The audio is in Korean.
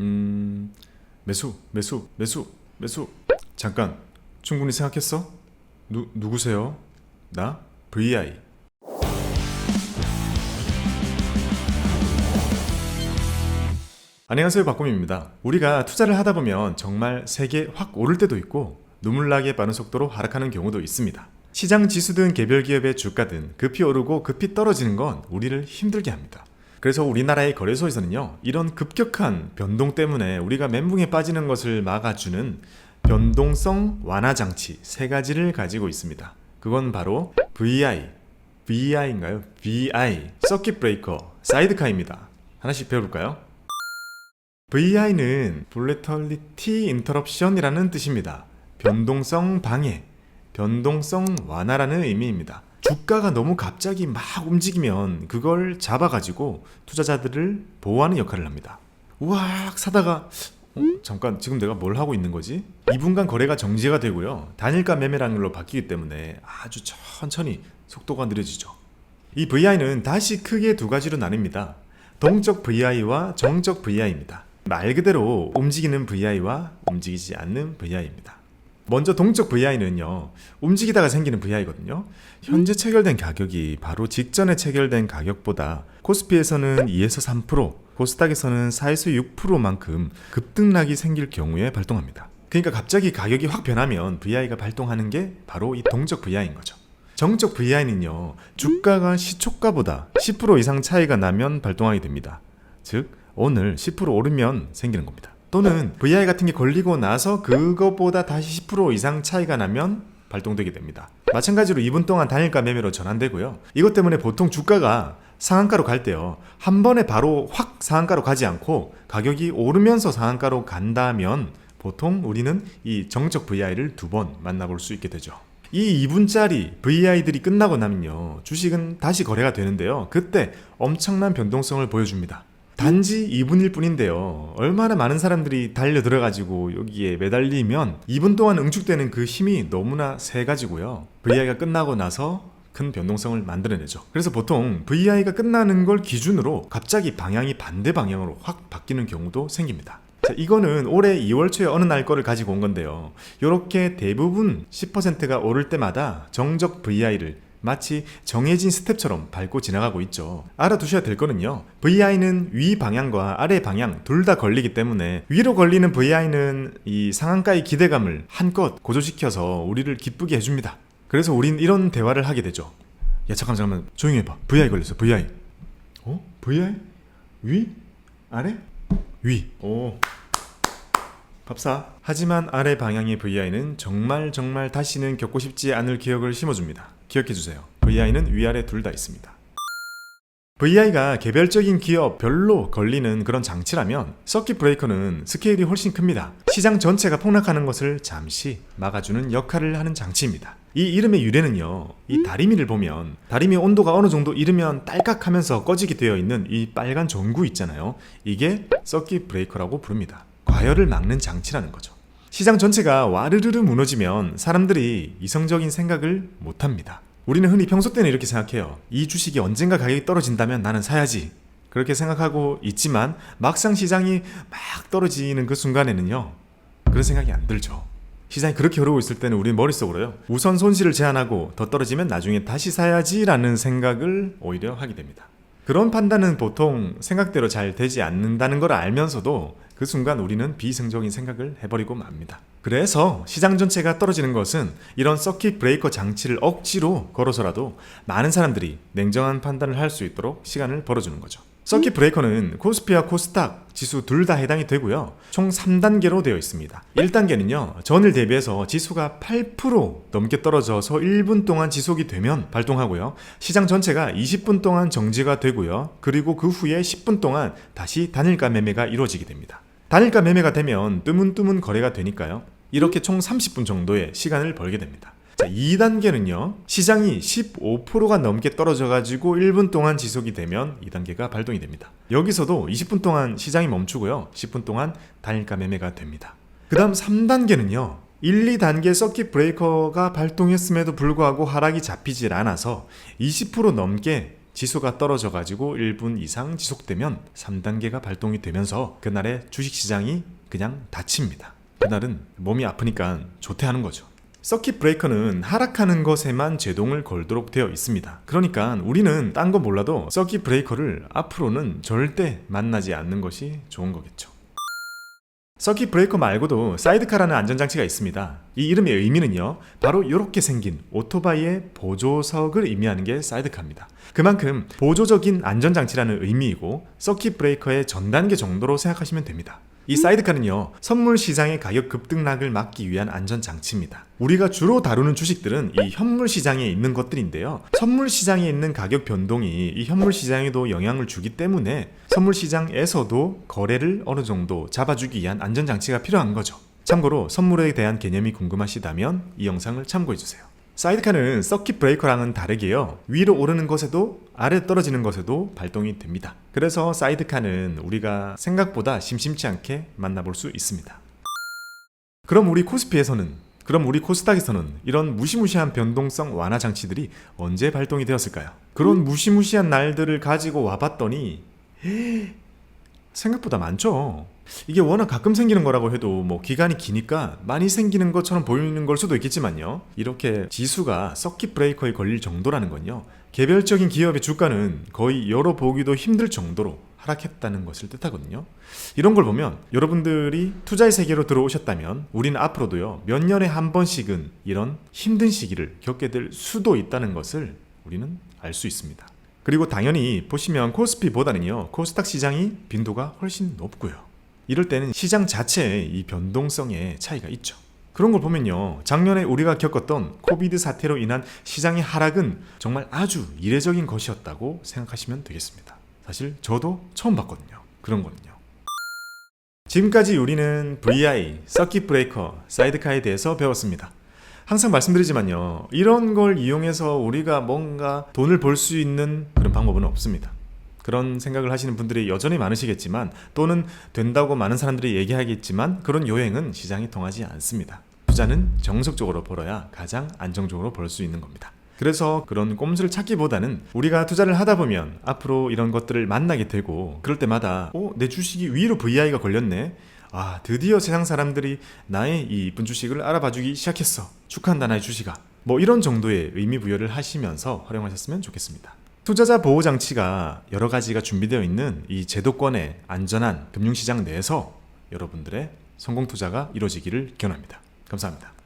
음, 매수, 매수, 매수, 매수. 잠깐, 충분히 생각했어? 누, 누구세요? 나? VI. 안녕하세요, 박곰입니다. 우리가 투자를 하다 보면 정말 세게 확 오를 때도 있고 눈물나게 빠른 속도로 하락하는 경우도 있습니다. 시장 지수든 개별 기업의 주가든 급히 오르고 급히 떨어지는 건 우리를 힘들게 합니다. 그래서 우리나라의 거래소에서는요, 이런 급격한 변동 때문에 우리가 멘붕에 빠지는 것을 막아주는 변동성 완화 장치 세 가지를 가지고 있습니다. 그건 바로 VI, VI인가요? VI, 서킷 브레이커, 사이드카입니다. 하나씩 배워볼까요? VI는 Volatility Interruption이라는 뜻입니다. 변동성 방해, 변동성 완화라는 의미입니다. 주가가 너무 갑자기 막 움직이면 그걸 잡아가지고 투자자들을 보호하는 역할을 합니다. 우악 사다가 어? 잠깐 지금 내가 뭘 하고 있는 거지? 2분간 거래가 정지가 되고요. 단일가 매매라는 걸로 바뀌기 때문에 아주 천천히 속도가 느려지죠. 이 VI는 다시 크게 두 가지로 나뉩니다. 동적 VI와 정적 VI입니다. 말 그대로 움직이는 VI와 움직이지 않는 VI입니다. 먼저 동적 VI는요, 움직이다가 생기는 VI거든요. 현재 체결된 가격이 바로 직전에 체결된 가격보다 코스피에서는 2에서 3%, 코스닥에서는 4에서 6%만큼 급등락이 생길 경우에 발동합니다. 그러니까 갑자기 가격이 확 변하면 VI가 발동하는 게 바로 이 동적 VI인 거죠. 정적 VI는요, 주가가 시초가보다 10% 이상 차이가 나면 발동하게 됩니다. 즉, 오늘 10% 오르면 생기는 겁니다. 또는 VI 같은 게 걸리고 나서 그것보다 다시 10% 이상 차이가 나면 발동되게 됩니다. 마찬가지로 2분 동안 단일가 매매로 전환되고요. 이것 때문에 보통 주가가 상한가로 갈 때요. 한 번에 바로 확 상한가로 가지 않고 가격이 오르면서 상한가로 간다면 보통 우리는 이 정적 VI를 두 번 만나볼 수 있게 되죠. 이 2분짜리 VI들이 끝나고 나면요. 주식은 다시 거래가 되는데요. 그때 엄청난 변동성을 보여줍니다. 단지 2분일 뿐인데요. 얼마나 많은 사람들이 달려 들어가지고 여기에 매달리면 2분 동안 응축되는 그 힘이 너무나 세 가지고요. VI가 끝나고 나서 큰 변동성을 만들어내죠. 그래서 보통 VI가 끝나는 걸 기준으로 갑자기 방향이 반대 방향으로 확 바뀌는 경우도 생깁니다. 자, 이거는 올해 2월 초에 어느 날 거를 가지고 온 건데요. 이렇게 대부분 10%가 오를 때마다 정적 VI를 마치 정해진 스텝처럼 밟고 지나가고 있죠. 알아두셔야 될 거는요. VI는 위 방향과 아래 방향 둘 다 걸리기 때문에 위로 걸리는 VI는 이 상한가의 기대감을 한껏 고조시켜서 우리를 기쁘게 해줍니다. 그래서 우린 이런 대화를 하게 되죠. 야 잠깐 잠깐만 조용히 해봐. VI 걸렸어. VI. 어? VI? 위? 아래? 위. 오. 밥사. 하지만 아래 방향의 VI는 정말 정말 다시는 겪고 싶지 않을 기억을 심어줍니다. 기억해 주세요. VI는 위아래 둘 다 있습니다. VI가 개별적인 기업 별로 걸리는 그런 장치라면 서킷 브레이커는 스케일이 훨씬 큽니다. 시장 전체가 폭락하는 것을 잠시 막아주는 역할을 하는 장치입니다. 이 이름의 유래는요, 이 다리미를 보면 다리미 온도가 어느 정도 이르면 딸깍하면서 꺼지게 되어 있는 이 빨간 전구 있잖아요. 이게 서킷 브레이커라고 부릅니다. 과열을 막는 장치라는 거죠. 시장 전체가 와르르르 무너지면 사람들이 이성적인 생각을 못 합니다. 우리는 흔히 평소 때는 이렇게 생각해요. 이 주식이 언젠가 가격이 떨어진다면 나는 사야지. 그렇게 생각하고 있지만 막상 시장이 막 떨어지는 그 순간에는요. 그런 생각이 안 들죠. 시장이 그렇게 흐르고 있을 때는 우리 머릿속으로요. 우선 손실을 제한하고 더 떨어지면 나중에 다시 사야지라는 생각을 오히려 하게 됩니다. 그런 판단은 보통 생각대로 잘 되지 않는다는 걸 알면서도 그 순간 우리는 비이성적인 생각을 해버리고 맙니다. 그래서 시장 전체가 떨어지는 것은 이런 서킷 브레이커 장치를 억지로 걸어서라도 많은 사람들이 냉정한 판단을 할 수 있도록 시간을 벌어주는 거죠. 서킷 브레이커는 코스피와 코스닥 지수 둘 다 해당이 되고요. 총 3단계로 되어 있습니다. 1단계는요. 전일 대비해서 지수가 8% 넘게 떨어져서 1분 동안 지속이 되면 발동하고요. 시장 전체가 20분 동안 정지가 되고요. 그리고 그 후에 10분 동안 다시 단일가 매매가 이루어지게 됩니다. 단일가 매매가 되면 뜨문뜨문 거래가 되니까요. 이렇게 총 30분 정도의 시간을 벌게 됩니다. 자, 2단계는요. 시장이 15%가 넘게 떨어져 가지고 1분 동안 지속이 되면 2단계가 발동이 됩니다. 여기서도 20분 동안 시장이 멈추고요. 10분 동안 단일가 매매가 됩니다. 그다음 3단계는요. 1, 2단계 서킷 브레이커가 발동했음에도 불구하고 하락이 잡히질 않아서 20% 넘게 지수가 떨어져 가지고 1분 이상 지속되면 3단계가 발동이 되면서 그날의 주식 시장이 그냥 닫힙니다. 그날은 몸이 아프니까 조퇴하는 거죠. 서킷 브레이커는 하락하는 것에만 제동을 걸도록 되어 있습니다. 그러니까 우리는 딴거 몰라도 서킷 브레이커를 앞으로는 절대 만나지 않는 것이 좋은 거겠죠. 서킷 브레이커 말고도 사이드카라는 안전장치가 있습니다. 이 이름의 의미는요, 바로 이렇게 생긴 오토바이의 보조석을 의미하는 게 사이드카입니다. 그만큼 보조적인 안전장치라는 의미이고 서킷 브레이커의 전 단계 정도로 생각하시면 됩니다. 이 사이드카는요, 선물 시장의 가격 급등락을 막기 위한 안전장치입니다. 우리가 주로 다루는 주식들은 이 현물 시장에 있는 것들인데요. 선물 시장에 있는 가격 변동이 이 현물 시장에도 영향을 주기 때문에 선물 시장에서도 거래를 어느 정도 잡아주기 위한 안전장치가 필요한 거죠. 참고로 선물에 대한 개념이 궁금하시다면 이 영상을 참고해 주세요. 사이드카는 서킷 브레이커랑은 다르게요. 위로 오르는 것에도 아래 떨어지는 것에도 발동이 됩니다. 그래서 사이드카는 우리가 생각보다 심심치 않게 만나볼 수 있습니다. 그럼 우리 코스피에서는 그럼 우리 코스닥에서는 이런 무시무시한 변동성 완화 장치들이 언제 발동이 되었을까요? 그런 무시무시한 날들을 가지고 와봤더니 생각보다 많죠. 이게 워낙 가끔 생기는 거라고 해도 뭐 기간이 기니까 많이 생기는 것처럼 보이는 걸 수도 있겠지만요. 이렇게 지수가 서킷 브레이커에 걸릴 정도라는 건요. 개별적인 기업의 주가는 거의 열어보기도 힘들 정도로 하락했다는 것을 뜻하거든요. 이런 걸 보면 여러분들이 투자의 세계로 들어오셨다면 우리는 앞으로도요. 몇 년에 한 번씩은 이런 힘든 시기를 겪게 될 수도 있다는 것을 우리는 알 수 있습니다. 그리고 당연히 보시면 코스피보다는요 코스닥 시장이 빈도가 훨씬 높고요. 이럴 때는 시장 자체의 이 변동성에 차이가 있죠. 그런 걸 보면요 작년에 우리가 겪었던 코비드 사태로 인한 시장의 하락은 정말 아주 이례적인 것이었다고 생각하시면 되겠습니다. 사실 저도 처음 봤거든요. 그런 거는요. 지금까지 우리는 VI, 서킷 브레이커, 사이드카에 대해서 배웠습니다. 항상 말씀드리지만요. 이런 걸 이용해서 우리가 뭔가 돈을 벌 수 있는 그런 방법은 없습니다. 그런 생각을 하시는 분들이 여전히 많으시겠지만 또는 된다고 많은 사람들이 얘기하겠지만 그런 요행은 시장이 통하지 않습니다. 투자는 정석적으로 벌어야 가장 안정적으로 벌 수 있는 겁니다. 그래서 그런 꼼수를 찾기보다는 우리가 투자를 하다 보면 앞으로 이런 것들을 만나게 되고 그럴 때마다 어, 내 주식이 위로 VI가 걸렸네. 아, 드디어 세상 사람들이 나의 이 이쁜 주식을 알아봐 주기 시작했어. 축하한다, 나의 주식아. 뭐 이런 정도의 의미 부여를 하시면서 활용하셨으면 좋겠습니다. 투자자 보호 장치가 여러 가지가 준비되어 있는 이 제도권의 안전한 금융시장 내에서 여러분들의 성공 투자가 이루어지기를 기원합니다. 감사합니다.